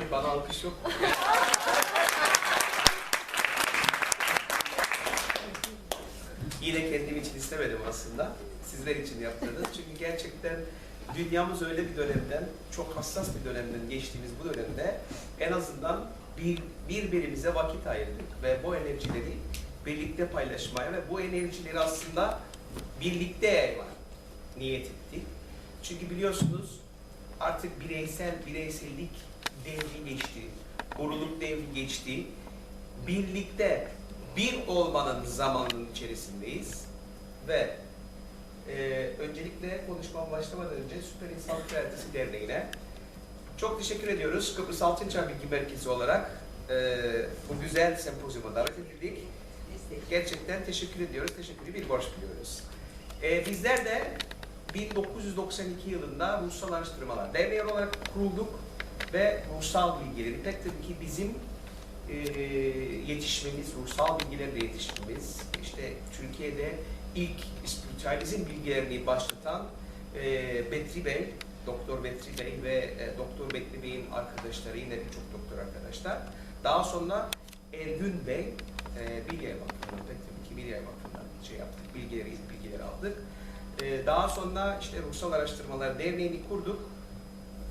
Hani bana alkış yok. Yine kendim için istemedim aslında. Sizler için yaptırdım. Çünkü gerçekten dünyamız öyle bir dönemden, çok hassas bir dönemden geçtiğimiz bu dönemde en azından bir, birbirimize vakit ayırdık ve bu enerjileri birlikte paylaşmaya ve bu enerjileri aslında birlikte yayma niyet ettik. Çünkü biliyorsunuz artık bireysel bireysellik devri geçti. Gururluk devri geçti. Birlikte bir olmanın zamanının içerisindeyiz ve e, öncelikle konuşmam başlamadan önce Süper İnsan Kredisi Derneği'ne çok teşekkür ediyoruz. Kıbrıs Altınçağ Bilgi Merkezi olarak e, bu güzel sempozyuma davet edildik. Gerçekten teşekkür ediyoruz. Teşekkürü bir borç biliyoruz. E, bizler de 1992 yılında Ruhsal Araştırmalar Derneği olarak kurulduk ve ruhsal bilgileri pek tabii ki bizim e, yetişmemiz, ruhsal bilgilerle yetişmemiz, işte Türkiye'de ilk spiritüalizm bilgilerini başlatan e, Betri Bey, Doktor Betri Bey ve e, Doktor Betri Bey'in arkadaşları, yine birçok doktor arkadaşlar. Daha sonra Ergün Bey, e, Bilgiye Vakfı'ndan, pek tabii ki Bilgiye Vakfı'ndan şey yaptık, bilgileri, bilgileri aldık. E, daha sonra işte Ruhsal Araştırmalar Derneği'ni kurduk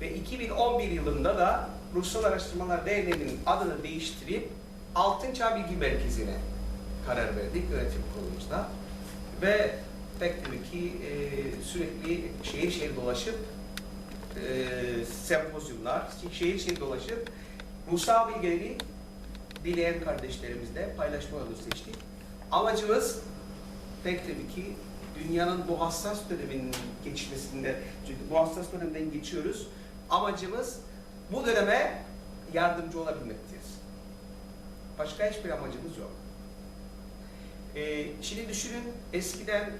ve 2011 yılında da Ruhsal Araştırmalar Derneği'nin adını değiştirip Altınçağ Bilgi Merkezi'ne karar verdik yönetim kurulumuzda. Ve pek tabii ki e, sürekli şehir şehir dolaşıp e, sempozyumlar, şehir şehir dolaşıp ruhsal bilgileri dileyen kardeşlerimizle paylaşma yolunu seçtik. Amacımız pek tabii ki dünyanın bu hassas döneminin geçmesinde, çünkü bu hassas dönemden geçiyoruz. Amacımız bu döneme yardımcı olabilmektir. Başka hiçbir amacımız yok. Ee, şimdi düşünün eskiden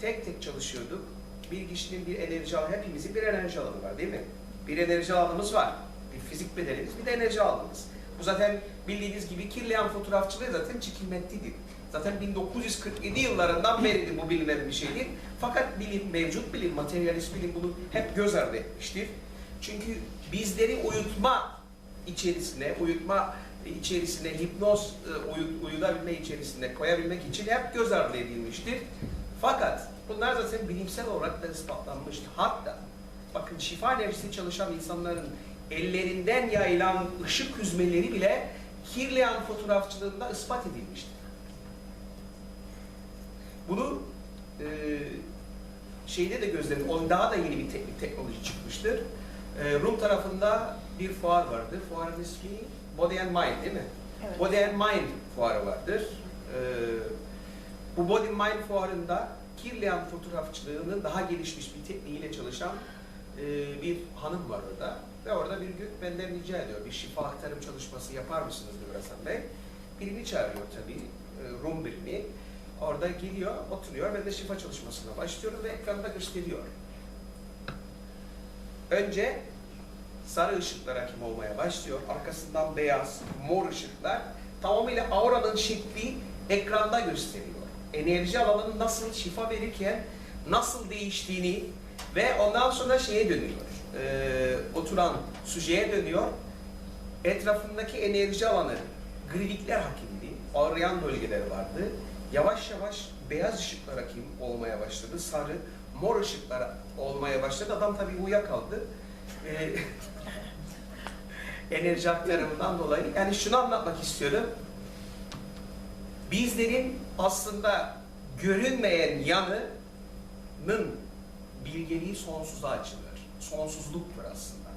tek tek çalışıyorduk. Bir kişinin bir enerji alanı, hepimizin bir enerji alanı var değil mi? Bir enerji alanımız var. Bir fizik bedenimiz, bir de enerji alanımız. Bu zaten bildiğiniz gibi kirleyen fotoğrafçılığı zaten çekilmektedir. Zaten 1947 yıllarından beridir bu bilinen bir şeydir. Fakat bilim, mevcut bilim, materyalist bilim bunu hep göz ardı etmiştir. Çünkü bizleri uyutma içerisine, uyutma içerisine, hipnoz e, uyu- uyutabilme içerisine koyabilmek için hep göz ardı edilmiştir. Fakat bunlar zaten bilimsel olarak da ispatlanmıştır. Hatta bakın şifa enerjisi çalışan insanların ellerinden yayılan ışık hüzmeleri bile Kirlian fotoğrafçılığında ispat edilmiştir. Bunu e, şeyde de gözlerim, on daha da yeni bir teknoloji çıkmıştır. E, Rum tarafında bir fuar vardır. Fuarın ismi Body and Mind değil mi? Evet. Body and Mind fuarı vardır. E, bu Body and Mind fuarında Kirlian fotoğrafçılığının daha gelişmiş bir tekniğiyle çalışan e, bir hanım var orada. Ve orada bir gün benden rica ediyor, bir şifa aktarım çalışması yapar mısınız diyor Hasan Bey. Birini çağırıyor tabii, e, Rum birini. Orada geliyor, oturuyor, ben de şifa çalışmasına başlıyorum ve ekranda gösteriyor. Önce sarı ışıklar hakim olmaya başlıyor. Arkasından beyaz, mor ışıklar. Tamamıyla auranın şekli ekranda gösteriyor. Enerji alanının nasıl şifa verirken nasıl değiştiğini ve ondan sonra şeye dönüyor. Ee, oturan sujeye dönüyor. Etrafındaki enerji alanı grilikler hakimdi. Ağrıyan bölgeler vardı. Yavaş yavaş beyaz ışıklar hakim olmaya başladı. Sarı, mor ışıklar olmaya başladı. Adam tabii uyuyakaldı. Ee, enerji aktarımından dolayı. Yani şunu anlatmak istiyorum. Bizlerin aslında görünmeyen yanının bilgeliği sonsuza açılır. Sonsuzluktur aslında.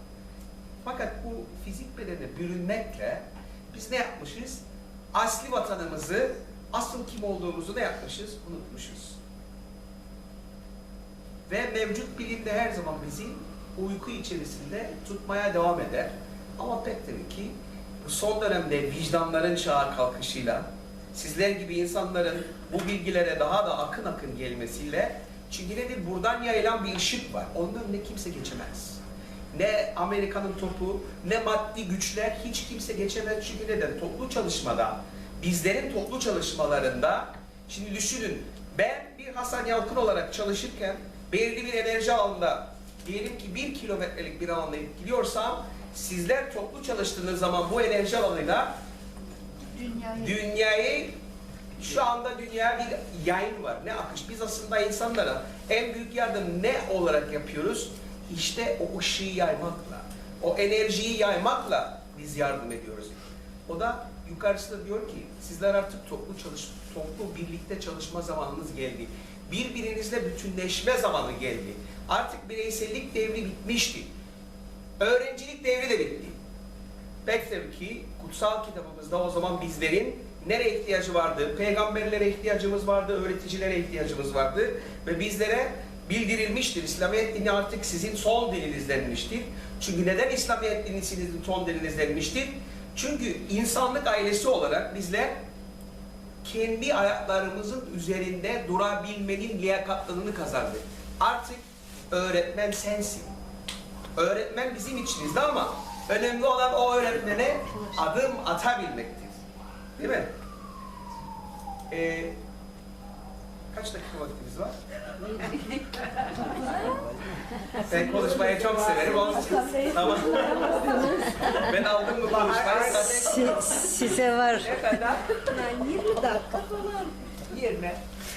Fakat bu fizik bedene bürünmekle biz ne yapmışız? Asli vatanımızı, asıl kim olduğumuzu ne yapmışız? Unutmuşuz. Ve mevcut bilim de her zaman bizi uyku içerisinde tutmaya devam eder. Ama pek tabii ki bu son dönemde vicdanların çağa kalkışıyla, sizler gibi insanların bu bilgilere daha da akın akın gelmesiyle, çünkü nedir? Buradan yayılan bir ışık var. Onun önüne kimse geçemez. Ne Amerika'nın topu, ne maddi güçler hiç kimse geçemez. Çünkü neden? Toplu çalışmada, bizlerin toplu çalışmalarında, şimdi düşünün, ben bir Hasan Yalkın olarak çalışırken belirli bir enerji alanında diyelim ki bir kilometrelik bir alanda gidiyorsam sizler toplu çalıştığınız zaman bu enerji alanıyla Dünyayı dünyayı şu anda dünya bir yayın var. Ne akış. Biz aslında insanlara en büyük yardım ne olarak yapıyoruz? İşte o ışığı yaymakla, o enerjiyi yaymakla biz yardım ediyoruz. O da yukarısında diyor ki sizler artık toplu çalış, toplu birlikte çalışma zamanınız geldi. Birbirinizle bütünleşme zamanı geldi. Artık bireysellik devri bitmişti. Öğrencilik devri de bitti. Tabii ki kutsal kitabımızda o zaman bizlerin nereye ihtiyacı vardı? Peygamberlere ihtiyacımız vardı, öğreticilere ihtiyacımız vardı ve bizlere bildirilmiştir. İslamiyet dini artık sizin son diliniz denmiştir. Çünkü neden İslamiyet dini sizin son diliniz denmiştir? Çünkü insanlık ailesi olarak bizler kendi ayaklarımızın üzerinde durabilmenin liyakatlılığını kazandık. Artık öğretmen sensin. Öğretmen bizim içimizde ama önemli olan o öğretmene adım atabilmektir. Değil mi? Ee, kaç dakika vaktimiz var? ben konuşmayı çok severim. Onun için tamam. ben aldım bu konuşmayı. Si- size var. Ne kadar? yani 20 dakika falan. 20.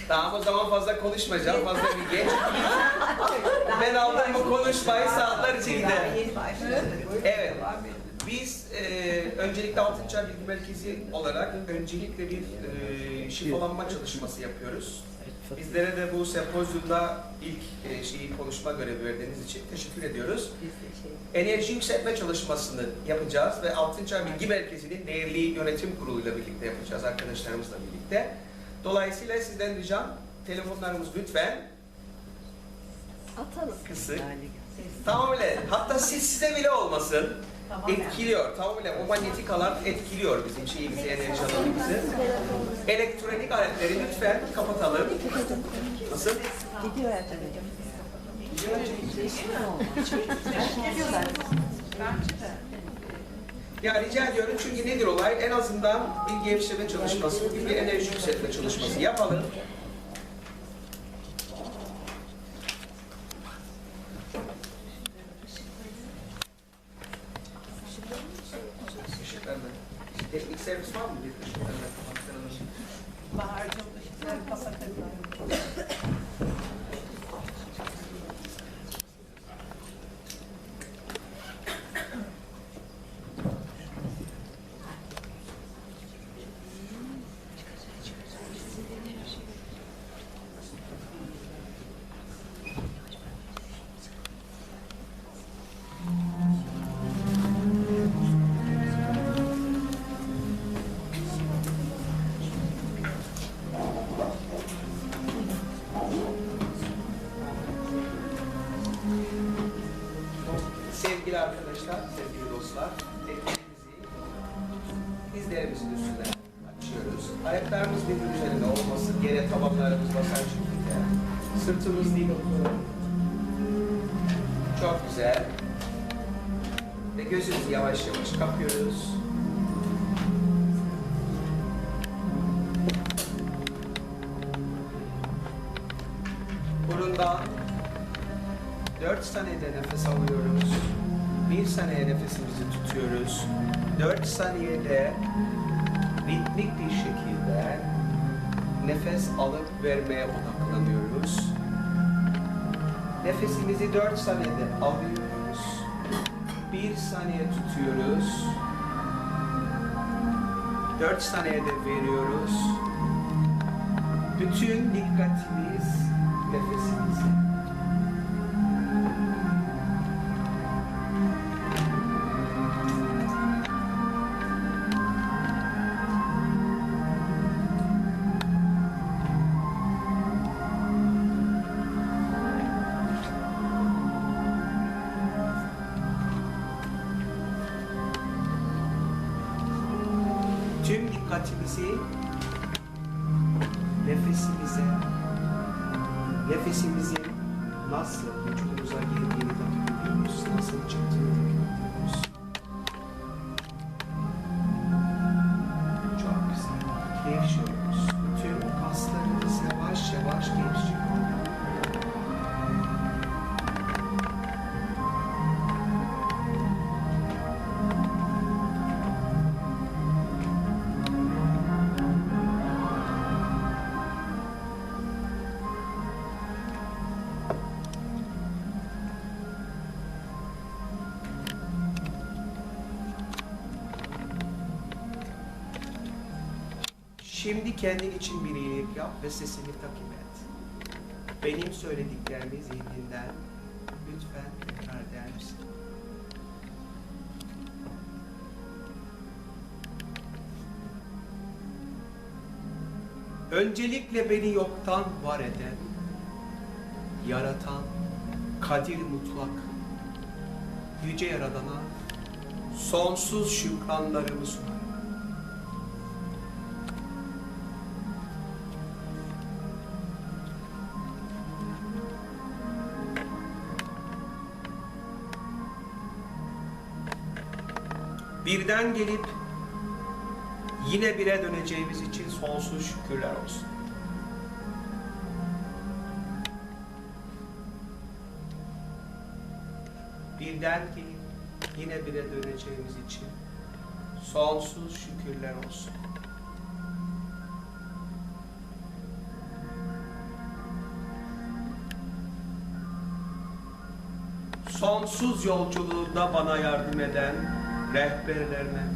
Tamam o zaman fazla konuşmayacağım. Fazla bir geç. ben aldım bu konuşmayı saatler başladı. Buyurun, Evet. Biz e, öncelikle Altınçay Bilgi Merkezi olarak öncelikle bir e, şifalanma çalışması yapıyoruz. Bizlere de bu sempozyumda ilk e, şeyi konuşma görevi verdiğiniz için teşekkür ediyoruz. Şey. Enerji yükseltme çalışmasını yapacağız ve Altınçay Bilgi Merkezi'nin değerli yönetim kuruluyla birlikte yapacağız arkadaşlarımızla birlikte. Dolayısıyla sizden ricam telefonlarımız lütfen Atalım. kısık. Ses. Tamam öyle. Hatta siz size bile olmasın. Tamamen. Etkiliyor. Tamam öyle. O manyetik alan etkiliyor bizim şeyimizi, enerji alanımızı. Elektronik aletleri lütfen kapatalım. Nasıl? Gidiyor Ya rica ediyorum çünkü nedir olay? En azından bir gevşeme çalışması, bir enerji yükseltme çalışması yapalım. Işıklarla. Teknik servis var mı? Bahar'cığım ışıkları kapatın. Arkadaşlar, sevgili dostlar, ellerimizi dizlerimizin üstüne açıyoruz. Ayaklarımız birbirinin üzerinde olması, yere tabanlarımız basan şekilde. Sırtımız değil Çok güzel. Ve gözümüzü yavaş yavaş kapıyoruz. Burundan 4 saniyede nefes alıyoruz. 1 saniye nefesimizi tutuyoruz. 4 saniyede ritmik bir şekilde nefes alıp vermeye odaklanıyoruz. Nefesimizi 4 saniyede alıyoruz. 1 saniye tutuyoruz. 4 saniyede veriyoruz. Bütün dikkatimiz nefesimize. Şimdi kendin için bir iyilik yap ve sesini takip et. Benim söylediklerimi zihninden lütfen tekrar eder misin? Öncelikle beni yoktan var eden, yaratan, kadir mutlak, yüce yaradana sonsuz şükranlarımı sunarım. Birden gelip yine bire döneceğimiz için sonsuz şükürler olsun. Birden gelip yine bire döneceğimiz için sonsuz şükürler olsun. Sonsuz yolculuğunda bana yardım eden rehberlerime,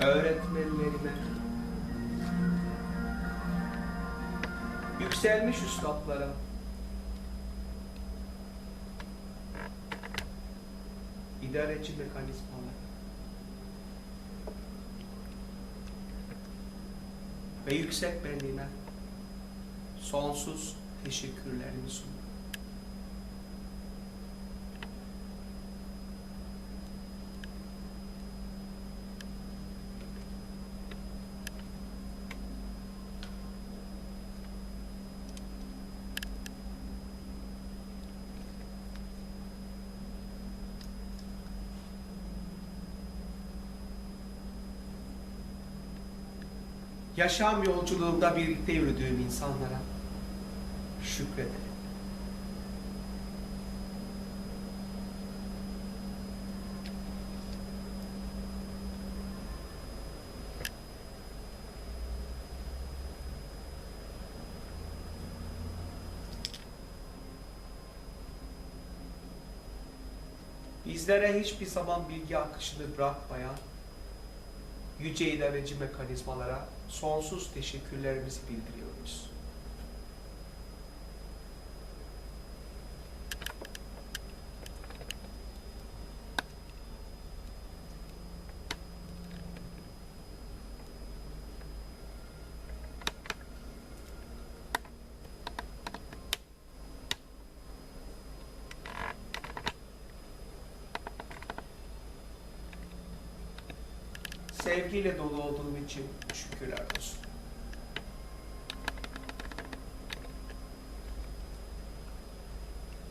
öğretmenlerime, yükselmiş üstadlara, idareci mekanizmalar ve yüksek benliğime sonsuz teşekkürlerimi sunuyorum. Yaşam yolculuğunda birlikte yürüdüğüm insanlara şükrederim. Bizlere hiçbir zaman bilgi akışını bırakmayan yüce idareci mekanizmalara sonsuz teşekkürlerimizi bildiriyoruz. Sevgiyle dolu olduğum için şükürler olsun.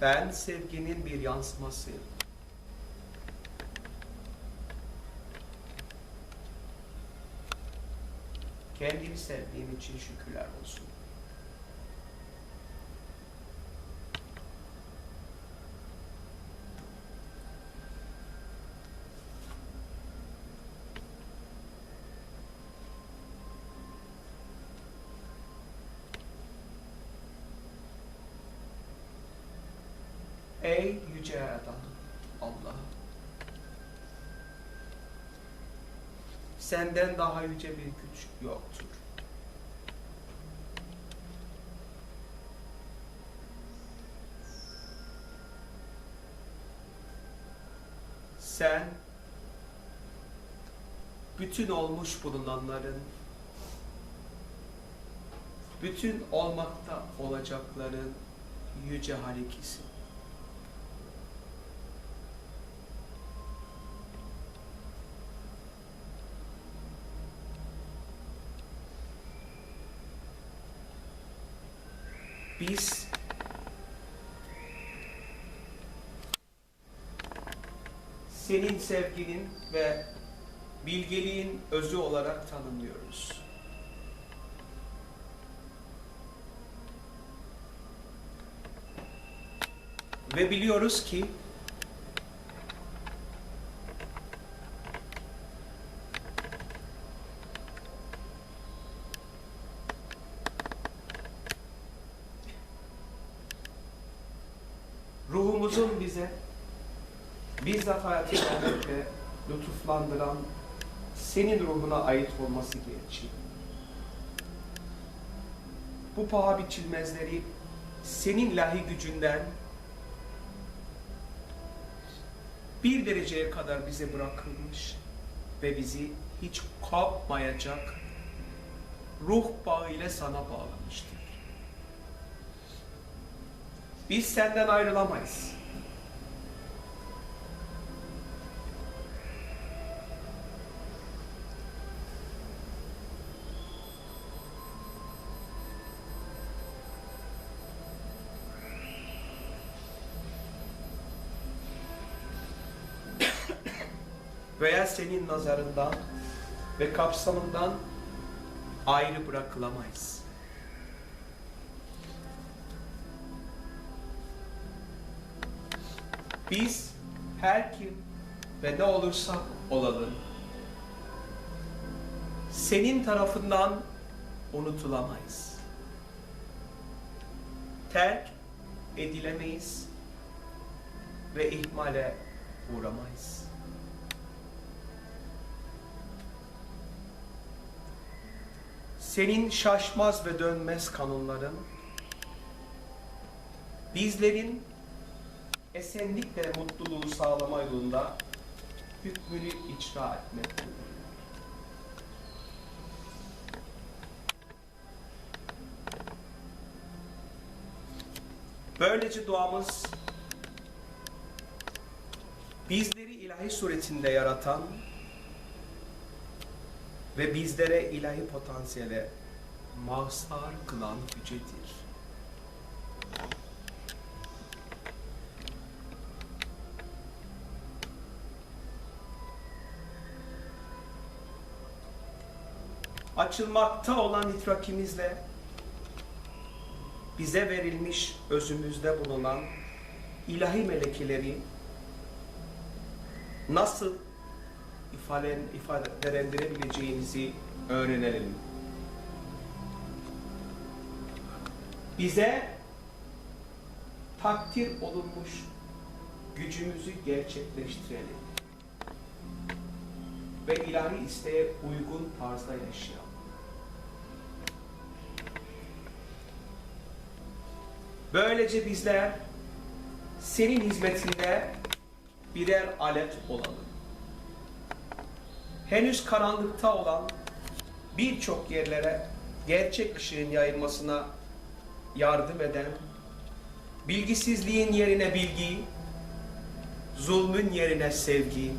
Ben sevginin bir yansımasıyım. Kendimi sevdiğim için şükürler olsun. Senden daha yüce bir güç yoktur. Sen bütün olmuş bulunanların bütün olmakta olacakların yüce halikisin. Biz senin sevginin ve bilgeliğin özü olarak tanımlıyoruz. Ve biliyoruz ki ruhumuzun bize bizzat hayatı vermekle lütuflandıran senin ruhuna ait olması gerekir. Bu paha biçilmezleri senin ilahi gücünden bir dereceye kadar bize bırakılmış ve bizi hiç kopmayacak ruh bağı ile sana bağlamıştır. Biz senden ayrılamayız. Veya senin nazarından ve kapsamından ayrı bırakılamayız. Biz her kim ve ne olursa olalım senin tarafından unutulamayız. Terk edilemeyiz ve ihmale uğramayız. Senin şaşmaz ve dönmez kanunların bizlerin esenlikle mutluluğu sağlama yolunda hükmünü icra etmektedir. Böylece duamız bizleri ilahi suretinde yaratan ve bizlere ilahi potansiyele mazhar kılan yücedir. Açılmakta olan idrakimizle bize verilmiş özümüzde bulunan ilahi melekeleri nasıl ifade, ifadelendirebileceğimizi öğrenelim. Bize takdir olunmuş gücümüzü gerçekleştirelim. Ve ilahi isteğe uygun tarzda yaşayalım. Böylece bizler senin hizmetinde birer alet olalım henüz karanlıkta olan birçok yerlere gerçek ışığın yayılmasına yardım eden, bilgisizliğin yerine bilgi, zulmün yerine sevgi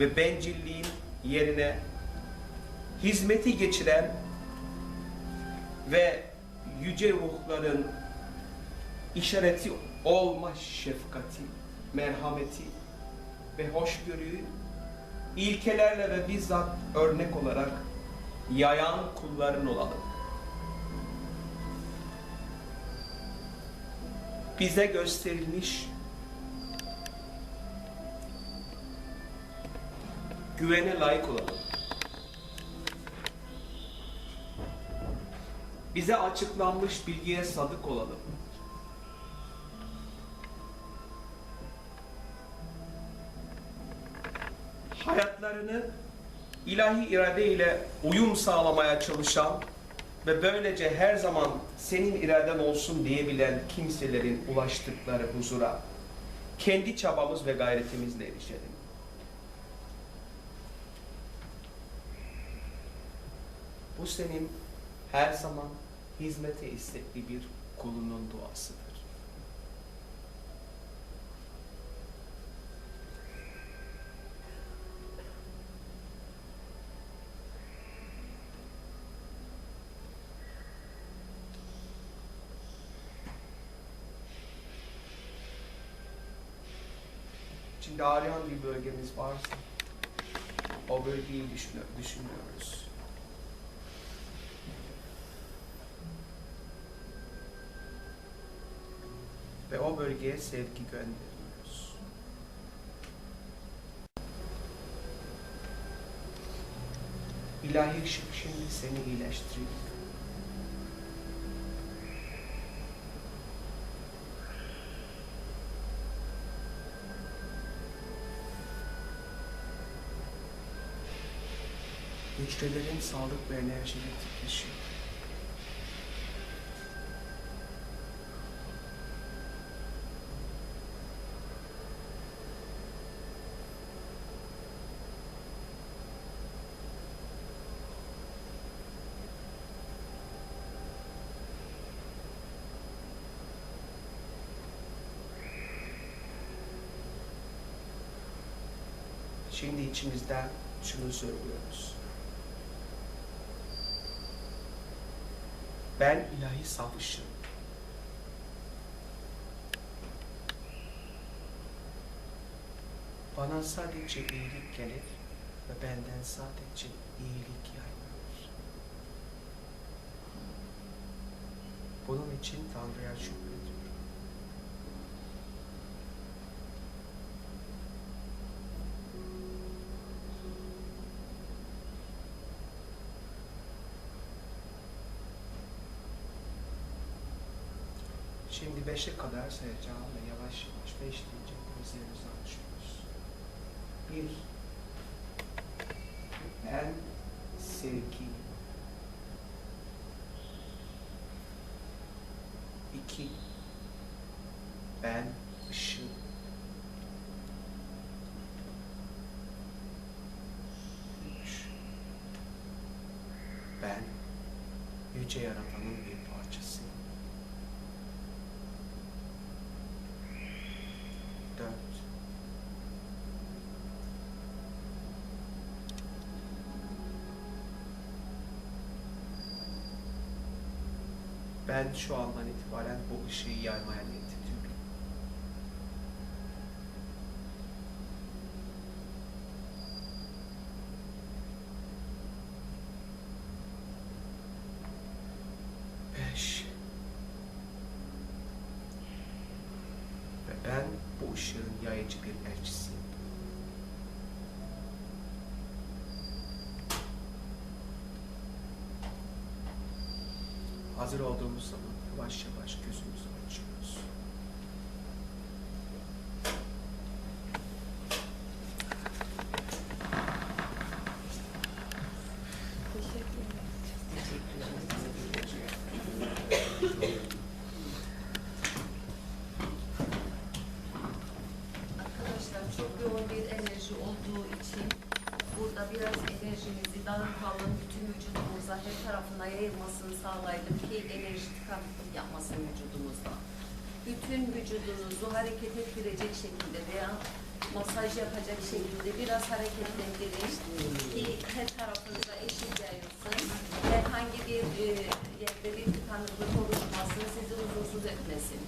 ve bencilliğin yerine hizmeti geçiren ve yüce ruhların işareti olma şefkati, merhameti ve hoşgörüyü ilkelerle ve bizzat örnek olarak yayan kulların olalım. Bize gösterilmiş güvene layık olalım. Bize açıklanmış bilgiye sadık olalım. Hayatlarını ilahi irade ile uyum sağlamaya çalışan ve böylece her zaman senin iraden olsun diyebilen kimselerin ulaştıkları huzura kendi çabamız ve gayretimizle erişelim. Bu senin her zaman hizmete istekli bir kulunun duasıdır. İçinde ağrıyan bir bölgemiz varsa o bölgeyi düşünüyor, düşünüyoruz. Ve o bölgeye sevgi gönderiyoruz. İlahi ışık şimdi seni iyileştiriyor. Hücrelerin sağlık ve enerjiyle titreşiyor. Şimdi içimizden şunu söylüyoruz. Ben ilahi saf ışığım. Bana sadece iyilik gelir ve benden sadece iyilik yayılır. Bunun için Tanrı'ya şükrediyorum. Şimdi beşe kadar sayacağım ve yavaş yavaş beş deyince gözlerimizi açıyoruz. Bir, ben sevgi. İki, ben ışık. Üç, ben Yüce Yaratan'ın Ben şu andan itibaren bu ışığı yaymaya niyet ediyorum. Beş. Ve ben bu ışığın yayıcı bir elçisiyim. Hazır olduğumuz zaman yavaş yavaş gözümüzü açıyoruz. Arkadaşlar çok yoğun bir enerji olduğu için burada biraz enerjimizi dağıtalım, bütün vücudumuza her tarafına yayılmasını sağlayalım ki enerji tıkanıklık yapmasın vücudumuzda. Bütün vücudunuzu hareket ettirecek şekilde veya masaj yapacak şekilde biraz hareketlendirin ki her tarafınıza eşit yayılsın. Herhangi bir e, yerde bir tıkanıklık oluşmasın, sizi huzursuz etmesin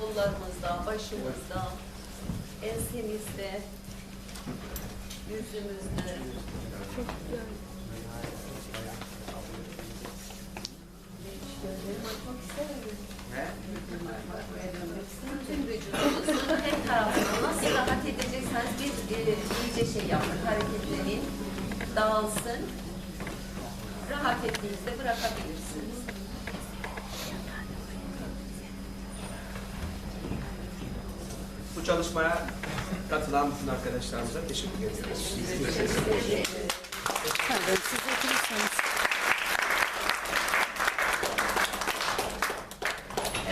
kollarımızda, başımızda, ensemizde, yüzümüzde. Bakmak istemiyorum. Ne? Bütün nasıl rahat edecekseniz bir e, iyice şey yapın, hareketlenin, dağılsın. Rahat ettiğinizde bırakabilirsiniz. Bu çalışmaya katılan bütün arkadaşlarımıza teşekkür ediyoruz. Siz oturursanız.